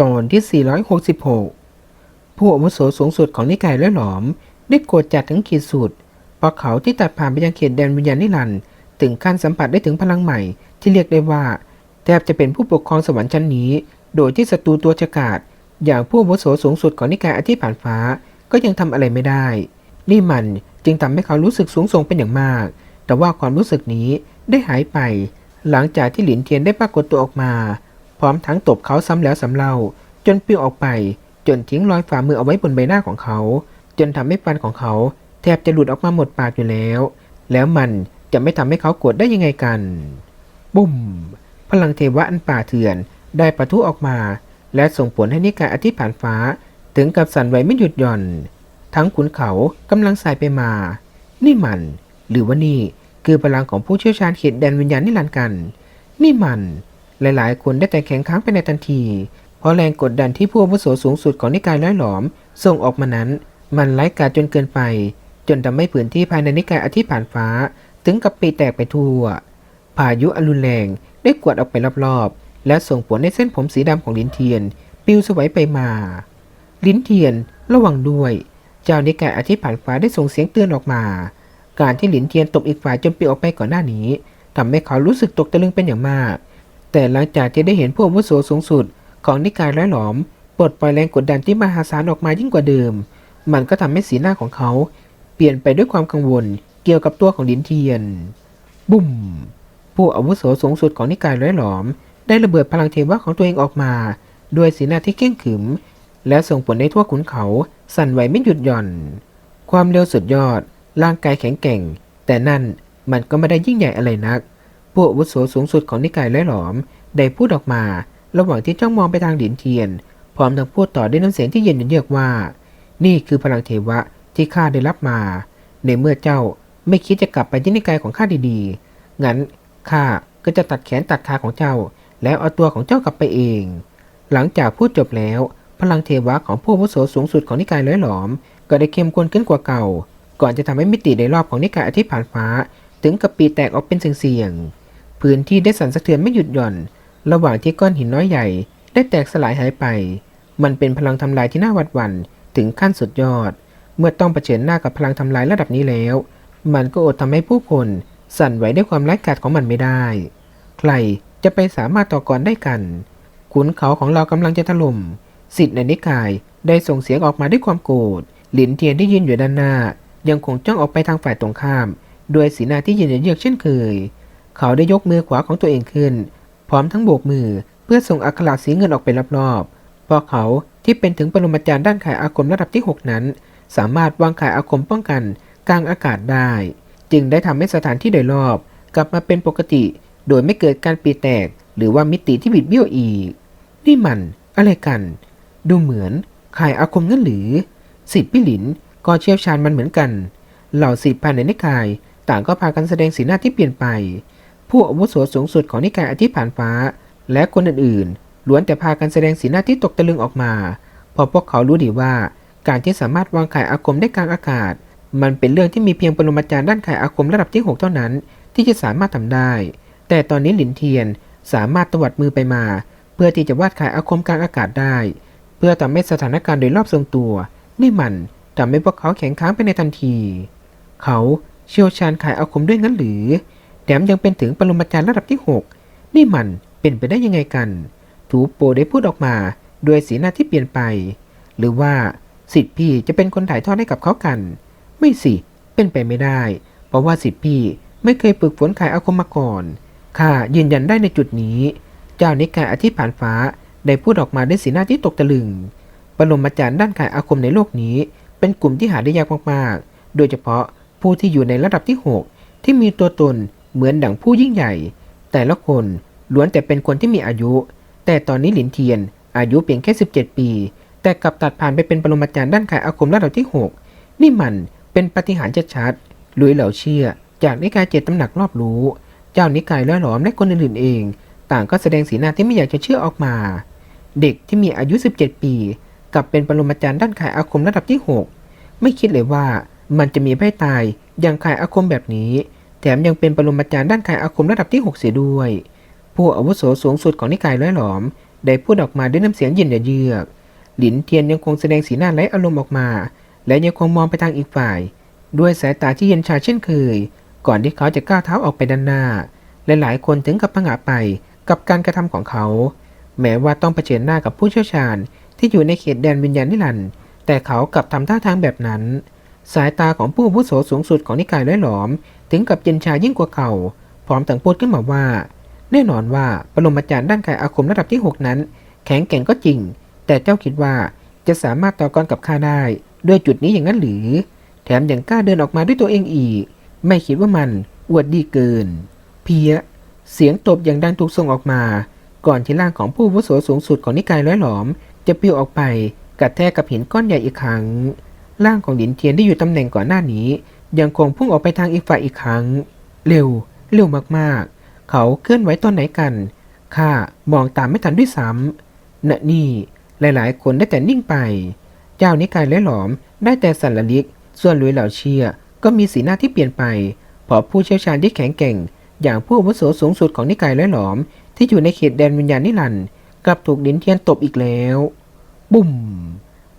ตอนที่ 466 ผู้อาวุโสสูงสุดของนิกายและหลอม ได้โกรธจัดถึงขีดสุดเพราะเขาที่ตัดผ่านไปยังเขตแดนวิญญาณนิรันด์ถึงขั้นสัมผัสได้ถึงพลังใหม่ ที่เรียกได้ว่า แทบจะเป็นผู้ปกครองสวรรค์ชั้นนี้ โดยที่ศัตรูตัวฉกาจอย่างผู้อาวุโสสูงสุดของนิกายอธิผ่านฟ้าก็ยังทำอะไรไม่ได้ นี่มันจึงทำให้เขารู้สึกสูงส่งเป็นอย่างมาก แต่ว่าความรู้สึกนี้ได้หายไป หลังจากที่หลินเทียนได้ปรากฏตัวออกมา พร้อมทั้งตบเขาซ้ำแล้วซ้ำเล่า จนปลิวออกไป จนทิ้งรอยฝ่ามือเอาไว้บนใบหน้าของเขา จนทำให้ฟันของเขาแทบจะหลุดออกมาหมดปากอยู่แล้ว แล้วมันจะไม่ทำให้เขาโกรธได้ยังไงกัน บุ้ม พลังเทวะอันป่าเถื่อนได้ประทุออกมา และส่งผลให้นิกายอธิผ่านฟ้า ถึงกับสั่นไหวไม่หยุดหย่อน ทั้งขุนเขากำลังสายไปมา นี่มัน หรือว่านี่คือพลังของผู้เชี่ยวชาญเขตแดนวิญญาณนิรันดร์กัน นี่มัน หลายๆ คนได้แต่แข็งค้างไปในทันที เพราะแรงกดดันที่ผู้อาวุโสสูงสุดของนิกายร้อยหลอม ส่งออกมานั้น มันไร้กาจจนเกินไป จนทำให้พื้นที่ภายในนิกายอธิผ่านฟ้า ถึงกับปีแตกไปทั่ว พายุอรุณแรงได้กวดออกไปรอบๆ และส่งผลให้เส้นผมสีดำของลินเทียนปิวสวัยไปมา ลินเทียนระวังด้วย เจ้านิกายอธิผ่านฟ้าได้ส่งเสียงเตือนออกมา การที่หลินเทียนตบอีกฝ่ายจนปิวออกไปก่อนหน้านี้ทำให้เขารู้สึกตกตะลึงเป็นอย่างมาก แต่หลังจากที่ได้เห็นผู้อาวุโสสูงสุดของนิกายร้อยหลอม ปลดปล่อยแรงกดดันที่มหาศาลออกมายิ่งกว่าเดิม มันก็ทำให้สีหน้าของเขา เปลี่ยนไปด้วยความกังวลเกี่ยวกับตัวของลินเทียน บุ้ม ผู้อาวุโสสูงสุดของนิกายร้อยหลอม ได้ระเบิดพลังเทวะของตัวเองออกมา ด้วยสีหน้าที่เข่งขึม และส่งผลให้ทั่วขุนเขา สั่นไหวไม่หยุดหย่อน ความเร็วสุดยอด ร่างกายแข็งแกร่ง แต่นั่นมันก็ไม่ได้ยิ่งใหญ่อะไรนัก ผู้อาวุโสสูงสุดของนิกายร้อยหลอม ได้พูดออกมา ระหว่างที่จ้องมองไปทางหลินเทียน พร้อมทั้งพูดต่อด้วยน้ำเสียงที่เย็นเยือกว่า นี่คือพลังเทวะที่ข้าได้รับมา ในเมื่อเจ้าไม่คิดจะกลับไปที่นิกายของข้าดีๆ งั้นข้าก็จะตัดแขนตัดขาของเจ้า แล้วเอาตัวของเจ้ากลับไปเอง หลังจากพูดจบแล้ว พลังเทวะของผู้อาวุโสสูงสุดของนิกายร้อยหลอม ก็ได้เข้มข้นขึ้นกว่าเก่า ก่อนจะทำให้มิติในรอบของนิกายอธิผ่านฟ้า ถึงกับปีแตกออกเป็นเสียงๆ พื้นที่ได้สั่นสะเทือนไม่หยุดหย่อน ระหว่างที่ก้อนหินน้อยใหญ่ ได้แตกสลายหายไป มันเป็นพลังทำลายที่น่าหวาดหวั่นถึงขั้นสุดยอด เมื่อต้องเผชิญหน้ากับพลังทำลายระดับนี้แล้ว มันก็อดทำให้ผู้คนสั่นไหวด้วยความไร้กาจของมันไม่ได้ ใครจะไปสามารถต่อกรได้กันขุนเขาของเรากำลังจะถล่มสิทธิ์ในนิกายได้ส่งเสียงออกมาด้วยความโกรธหลินเทียนที่ยืนอยู่ด้านหน้า ยังคงจ้องออกไปทางฝ่ายตรงข้าม ด้วยสีหน้าที่เย็นเยือกเช่นเคย เขาได้ยกมือขวาของตัวเองขึ้น พร้อมทั้งโบกมือเพื่อส่งอัคระสีเงินออกไปรอบๆพราะเขาที่เป็นถึงปรมาจารย์ด้านขายอาคมระดับที่ 6 นั้น สามารถวางขายอาคมป้องกันกลางอากาศได้ จึงได้ทำให้สถานที่โดยรอบ กลับมาเป็นปกติ โดยไม่เกิดการปีแตก หรือว่ามิติที่บิดเบี้ยวอีก นี่มัน อะไรกัน ดูเหมือนขายอาคมนั่นหรือสิทธิ์พี่หลินก็เชี่ยวชาญมันเหมือนกัน เหล่าสิทธิภายในนิกาย ต่างก็พากันแสดงสีหน้าที่เปลี่ยนไป ผู้อาวุโสสูงสุดของนิกายอธิผ่านฟ้า และคนอื่นๆล้วนแต่พากันแสดงสีหน้าที่ตกตะลึงออกมาเพราะพวกเขารู้ดีว่า การที่สามารถวางขายอาคมได้กลางอากาศ มันเป็นเรื่องที่มีเพียงปรมาจารย์ด้านขายอาคมระดับที่ 6 เท่านั้น ที่จะสามารถทำได้ แต่ตอนนี้หลินเทียนสามารถตวัดมือไปมา เพื่อที่จะวาดขายอาคมกลางอากาศได้ เพื่อทำให้สถานการณ์โดยรอบทรงตัวนี่มันทำให้พวกเขาแข็งค้างไปในทันที เขาเชี่ยวชาญขายอาคมด้วยงั้นหรือ แถมยังเป็นถึงปรมาจารย์ระดับที่ 6 นี่มันเป็นไปได้ยังไงกัน ถูโปได้พูดออกมาด้วยสีหน้าที่เปลี่ยนไป หรือว่าสิทธิพี่จะเป็นคนถ่ายทอดให้กับเขากัน ไม่สิ เป็นไปไม่ได้ เพราะว่าสิทธิพี่ไม่เคยฝึกฝนขายอาคมมาก่อนข้ายืนยันได้ในจุดนี้ เจ้านิกายอธิผ่านฟ้าได้พูดออกมาด้วยสีหน้าที่ตกตะลึงปรมาจารย์ด้านขายอาคมในโลกนี้ เป็นกลุ่มที่หาได้ยากมากๆ โดยเฉพาะผู้ที่อยู่ในระดับที่ 6 ที่มีตัวตน เหมือนดั่งผู้ยิ่งใหญ่ แต่ละคนล้วนแต่เป็นคนที่มีอายุ แต่ตอนนี้หลินเทียน อายุเพียงแค่ 17 ปี แต่กลับตัดผ่านไปเป็นปรมาจารย์ด้านขายอาคมระดับที่ 6 นี่มันเป็นปฏิหารชัดๆลุยเหล่าเชื่อ จากนิกายเจ็ดตำหนักรอบรู้ เจ้านิกายล้อหลอมและคนอื่นๆเอง ต่างก็แสดงสีหน้าที่ไม่อยากจะเชื่อออกมา เด็กที่มีอายุ 17 ปีกลับเป็นปรมาจารย์ด้านขายอาคมระดับที่ 6 ไม่คิดเลยว่ามันจะมีไพ่ตายอย่างขายอาคมแบบนี้ แถมยังเป็นปรมาจารย์ด้านขายอาคมระดับที่ 6 เสียด้วย ผู้อาวุโสสูงสุดของนิกายร้อยหลอม ได้พูดออกมาด้วยน้ำเสียงเย็นเยือก หลินเทียนยังคงแสดงสีหน้าไร้อารมณ์ออกมา และยังคงมองไปทางอีกฝ่าย ด้วยสายตาที่เย็นชาเช่นเคย ก่อนที่เขาจะก้าวเท้าออกไปด้านหน้า และหลายคนถึงกับผงะไปกับการกระทำของเขา แม้ว่าต้องเผชิญหน้ากับผู้เชี่ยวชาญ ที่อยู่ในเขตแดนวิญญาณนิรันดร์แต่เขากลับทำท่าทางแบบนั้น สายตาของผู้อาวุโสสูงสุดของนิกายร้อยหลอม ถึงกับเย็นชายิ่งกว่าเก่า พร้อมต่างพูดขึ้นมาว่า แน่นอนว่าปรมาจารย์ด้านกายอาคมระดับที่ 6 นั้น แข็งแกร่งก็จริง แต่เจ้าคิดว่าจะสามารถต่อกรกับข้าได้ ด้วยจุดนี้อย่างนั้นหรือ แถมยังกล้าเดินออกมาด้วยตัวเองอีก ไม่คิดว่ามันอวดดีเกิน เพียเสียงตบอย่างดังถูกส่งออกมา ก่อนที่ร่างของผู้วุโสสูงสุดของนิกายร้อยหลอม จะปลิวออกไปกระแทกกับหินก้อนใหญ่อีกครั้งร่างของหลินเทียนที่อยู่ตำแหน่งก่อนหน้านี้ ยังคงพุ่งออกไปทางอีกฝ่ายอีกครั้ง เร็ว เร็วมากๆ เขาเคลื่อนไหวตอนไหนกัน ข้ามองตามไม่ทันด้วยซ้ำณนี่หลายๆ คนได้แต่นิ่งไป เจ้านิกายและหลอมได้แต่สันละลิก ส่วนลุยเหล่าเชียก็มีสีหน้าที่เปลี่ยนไปเพราะผู้เชี่ยวชาญที่แข็งแกร่ง อย่างผู้อาวุโสสูงสุดของนิกายและหลอม ที่อยู่ในเขตแดนวิญญาณนิรันด์กลับถูกดินเทียนตบอีกแล้ว บุ่ม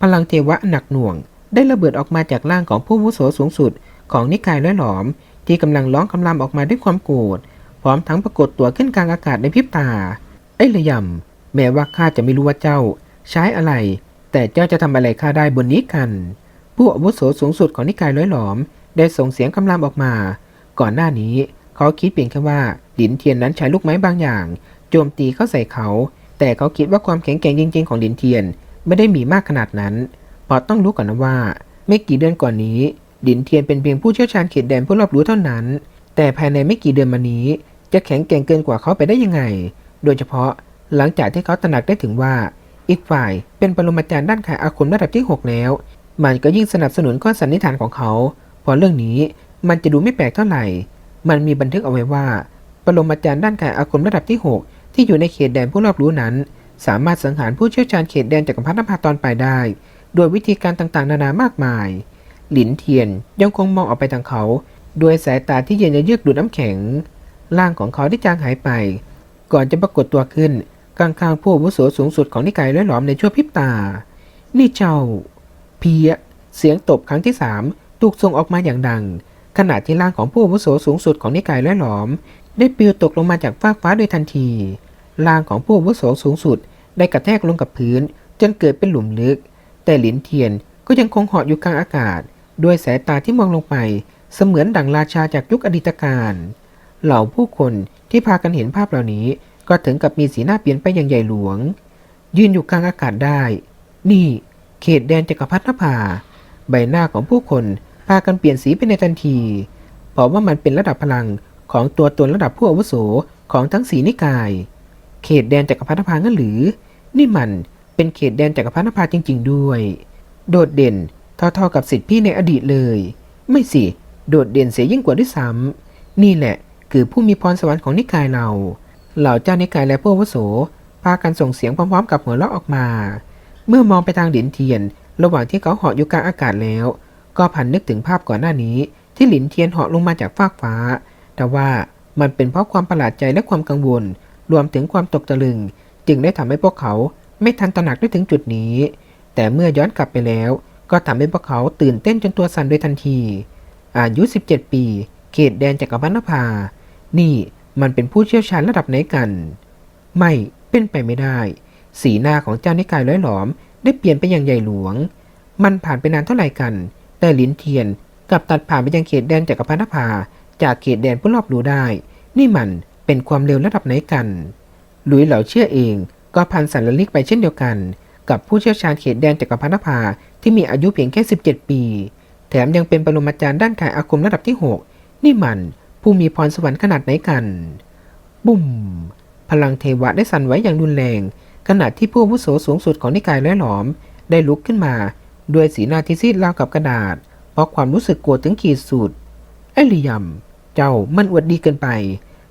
พลังเทวะหนักหน่วง ได้ระเบิดออกมาจากร่างของผู้อาวุโสสูงสุด ของนิกายและหลอม ที่กำลังร้องคำรามออกมาด้วยความโกรธพร้อมทั้งปรากฏตัวขึ้นกลางอากาศในพริบตา ไอ้ระยำแม้ว่าข้าจะไม่รู้ว่าเจ้า ใช้อะไร แต่เจ้าจะทำอะไรข้าได้บนนี้กัน ผู้อาวุโสสูงสุดของนิกายร้อยหลอม ได้ส่งเสียงคำรามออกมา ก่อนหน้านี้เขาคิดเพียงแค่ว่าหลินเทียนนั้นใช้ลูกไม้บางอย่าง โจมตีเข้าใส่เขา แต่เขาคิดว่าความแข็งแกร่งจริง ๆ ของหลินเทียน ไม่ได้มีมากขนาดนั้นเพราะต้องรู้ก่อนนะว่า ไม่กี่เดือนก่อนนี้ หลินเทียนเป็นเพียงผู้เชี่ยวชาญเขตแดนผู้รอบรู้เท่านั้น แต่ภายในไม่กี่เดือนมานี้ จะแข็งแกร่งเกินกว่าเขาไปได้ยังไง โดยเฉพาะหลังจากที่เขาตระหนักได้ถึงว่า อีกฝ่ายเป็นปรมาจารย์ด้านขายอาคมระดับที่ 6 แล้ว มันก็ยิ่งสนับสนุนข้อสันนิษฐานของเขาเพราะเรื่องนี้มันจะดูไม่แปลกเท่าไหร่ มันมีบันทึกเอาไว้ว่า ปรมาจารย์ด้านขายอาคมระดับที่ 6 ที่อยู่ในเขตแดนผู้รอบรู้นั้น สามารถสังหารผู้เชี่ยวชาญเขตแดนจักรพรรดินภาตอนปลายได้ โดยวิธีการต่างๆ นานามากมาย หลินเทียนยังคงมองออกไปทางเขา ด้วยสายตาที่เย็นเยือกดูดน้ำแข็ง ร่างของเขาได้จางหายไป ก่อนจะปรากฏตัวขึ้นกลางๆผู้วุโสสูงสุดของนิกายร้อยหลอมในชั่วพริบตา นี่เจ้า เพียเสียงตบครั้งที่สามถูกส่งออกมาอย่างดัง ขณะที่ร่างของผู้วุโสสูงสุดของนิกายร้อยหลอม ได้ปลิวตกลงมาจากฟากฟ้าโดยทันที ร่างของผู้วุโสสูงสุด ได้กระแทกลงกับพื้น จนเกิดเป็นหลุมลึก แต่หลินเทียนก็ยังคงเหาะอยู่กลางอากาศ ด้วยสายตาที่มองลงไป เสมือนดั่งราชาจากยุคอดีตการ เหล่าผู้คนที่พากันเห็นภาพเหล่านี้ ก็ถึงกับมีสีหน้าเปลี่ยนไปอย่างใหญ่หลวง ยืนอยู่กลางอากาศได้ นี่ เขตแดนจักรพรรดินภา ใบหน้าของผู้คนพากันเปลี่ยนสีไปในทันทีเพราะว่ามันเป็นระดับพลังของตัวตนระดับผู้อาวุโสของทั้งสีนิกาย เขตแดนจักรพรรดินภางั้นหรือ นี่มันเป็นเขตแดนจักรพรรดินภาจริง ๆ ด้วย โดดเด่น เท่าๆกับสิทธิพี่ในอดีตเลย ไม่สิ โดดเด่นเสียยิ่งกว่าด้วยซ้ำนี่แหละ คือผู้มีพรสวรรค์ของนิกายเรา เหล่าเจ้านิกายและผู้อาวุโสพากันส่งเสียงพร้อมๆ กับหัวเราะออกมา เมื่อมองไปทางหลินเทียน ระหว่างที่เขาเหาะอยู่กลางอากาศแล้ว ก็พันนึกถึงภาพก่อนหน้านี้ ที่หลินเทียนเหาะลงมาจากฟากฟ้า แต่ว่ามันเป็นเพราะความประหลาดใจและความกังวล รวมถึงความตกตะลึง จึงได้ทำให้พวกเขาไม่ทันตระหนักได้ถึงจุดนี้ แต่เมื่อย้อนกลับไปแล้ว ก็ทำให้พวกเขาตื่นเต้นจนตัวสั่นโดยทันที อายุ 17 ปี เขตแดนจักรพรรดินภา นี่มันเป็นผู้เชี่ยวชาญระดับไหนกัน ไม่เป็นไปไม่ได้ สีหน้าของเจ้านิกายร้อยหลอม ได้เปลี่ยนไปอย่างใหญ่หลวง มันผ่านไปนานเท่าไหร่กัน แต่ลินเทียนกลับตัดผ่านไปยังเขตแดนจักรพรรดินภา จากเขตแดนผู้รอบรู้ได้ นี่มันเป็นความเร็วระดับไหนกัน หลุยเหล่าเชื่อเองก็พันสันละลิกไปเช่นเดียวกัน กับผู้เชี่ยวชาญเขตแดนจักรพรรดินภา ที่มีอายุเพียงแค่ 17 ปี แถมยังเป็นปรมาจารย์ด้านขายอาคมระดับที่ 6 นี่มันผู้มีพรสวรรค์ขนาดไหนกัน บุ่ม พลังเทวะได้สั่นไหวอย่างรุนแรง ขณะที่ผู้วุโสสูงสุดของนิกายร้อยหลอม ได้ลุกขึ้นมา ด้วยสีหน้าที่ซีดราวกับกระดาษ เพราะความรู้สึกโกรธถึงขีดสุด ไอ้ลิยม เจ้ามันอวดดีเกินไป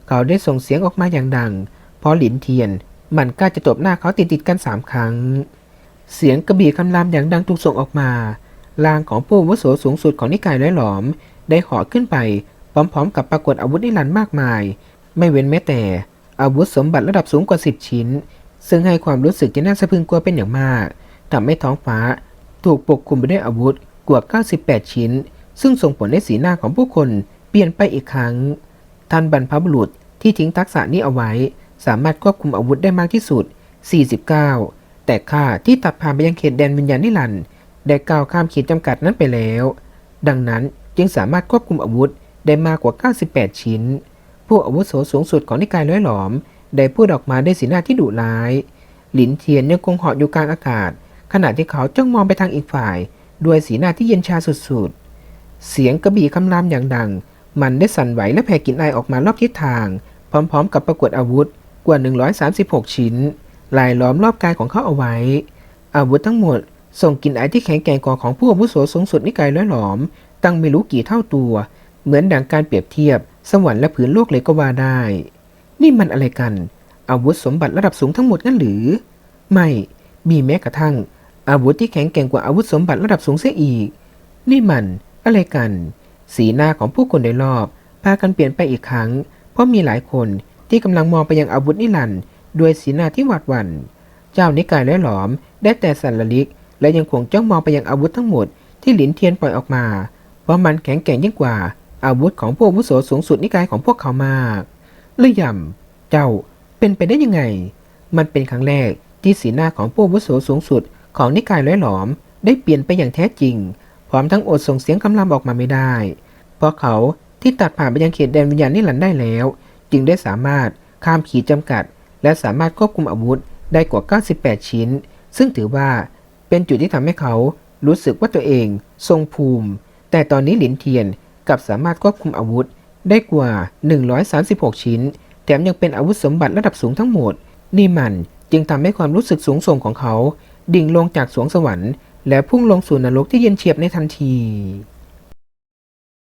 เขาได้ส่งเสียงออกมาอย่างดังเพราะหลินเทียน มันกล้าจะตบหน้าเขาติดติดกันสามครั้ง เสียงกระบี่คำรามอย่างดังถูกส่งออกมาร่างของผู้วุโสสูงสุดของนิกายร้อยหลอม ได้หาะขึ้นไป พร้อมๆ กับปรากฏอาวุธนิรันดร์มากมาย ไม่เว้นแม้แต่ อาวุธสมบัติระดับสูงกว่า10ชิ้น ซึ่งให้ความรู้สึกจะน่าสะพึงกลัวเป็นอย่างมากทำให้ท้องฟ้า ถูกปกคลุมไปด้วยอาวุธกว่า 98 ชิ้น ซึ่งส่งผลให้สีหน้าของผู้คนเปลี่ยนไปอีกครั้ง ท่านบรรพบุรุษที่ทิ้งทักษะนี้เอาไว้ สามารถควบคุมอาวุธได้มากที่สุด 49 แต่ข้าที่ตัดผ่านไปยังเขตแดนวิญญาณนิรันดร์ได้ก้าวข้ามขีดจำกัดนั้นไปแล้ว ดังนั้นจึงสามารถควบคุมอาวุธได้มากกว่า 98 ชิ้น ผู้อาวุโสสูงสุดของนิกายร้อยหลอม ได้พูดออกมาด้วยสีหน้าที่ดุร้าย หลินเทียนยังคงเหาะอยู่กลางอากาศ ขณะที่เขาจ้องมองไปทางอีกฝ่าย ด้วยสีหน้าที่เย็นชาสุดๆ เสียงกระบี่คำรามอย่างดัง มันได้สั่นไหวและแผ่กลิ่นไอออกมารอบทิศทาง พร้อมๆ กับปรากฏอาวุธกว่า 136 ชิ้น ลายล้อมรอบกายของเขาเอาไว้ อาวุธทั้งหมด ส่งกลิ่นไอที่แข็งแกร่งกว่าของผู้อาวุโสสูงสุดนิกายร้อยหลอม ตั้งไม่รู้กี่เท่าตัว เหมือนดังการเปรียบเทียบ สวรรค์และผืนโลกเลยก็ว่าได้ นี่มันอะไรกัน อาวุธสมบัติระดับสูงทั้งหมดนั่นหรือ ไม่มีแม้กระทั่ง อาวุธที่แข็งแกร่งกว่าอาวุธสมบัติระดับสูงเสียอีก นี่มันอะไรกัน สีหน้าของผู้คนโดยรอบพากันเปลี่ยนไปอีกครั้ง เพราะมีหลายคนที่กำลังมองไปยังอาวุธนิรันด์ ด้วยสีหน้าที่หวาดหวัน่น เจ้านิกายและหลอมได้แต่สันละลิก และยังคงจ้องมองไปยังอาวุธทั้งหมดที่หลินเทียนปล่อยออกมา เพราะมันแข็งแกร่งยิ่งกว่า อาวุธของพวกวุโสสูงสุดนิกายของพวกเขามากเลื่อยยำเจ้าเป็นไปได้ยังไง มันเป็นครั้งแรกที่สีหน้าของผู้วุโสสูงสุดของนิกายร้อยหลอม ได้เปลี่ยนไปอย่างแท้จริง พร้อมทั้งอดส่งเสียงคำรามออกมาไม่ได้ เพราะเขาที่ตัดผ่านไปยังเขตแดนวิญญาณนิรันดร์ได้แล้ว จึงได้สามารถข้ามขีดจำกัด และสามารถควบคุมอาวุธได้กว่า 98 ชิ้น ซึ่งถือว่าเป็นจุดที่ทำให้เขารู้สึกว่าตัวเองทรงภูมิ แต่ตอนนี้หลินเทียนกลับสามารถควบคุมอาวุธได้กว่า 136 ชิ้น แถมยังเป็นอาวุธสมบัติระดับสูงทั้งหมด นี่มันจึงทำให้ความรู้สึกสูงส่งของเขา ดิ่งลงจากสวงสวรรค์ และพุ่งลงสู่นรกที่เย็นเฉียบในทันที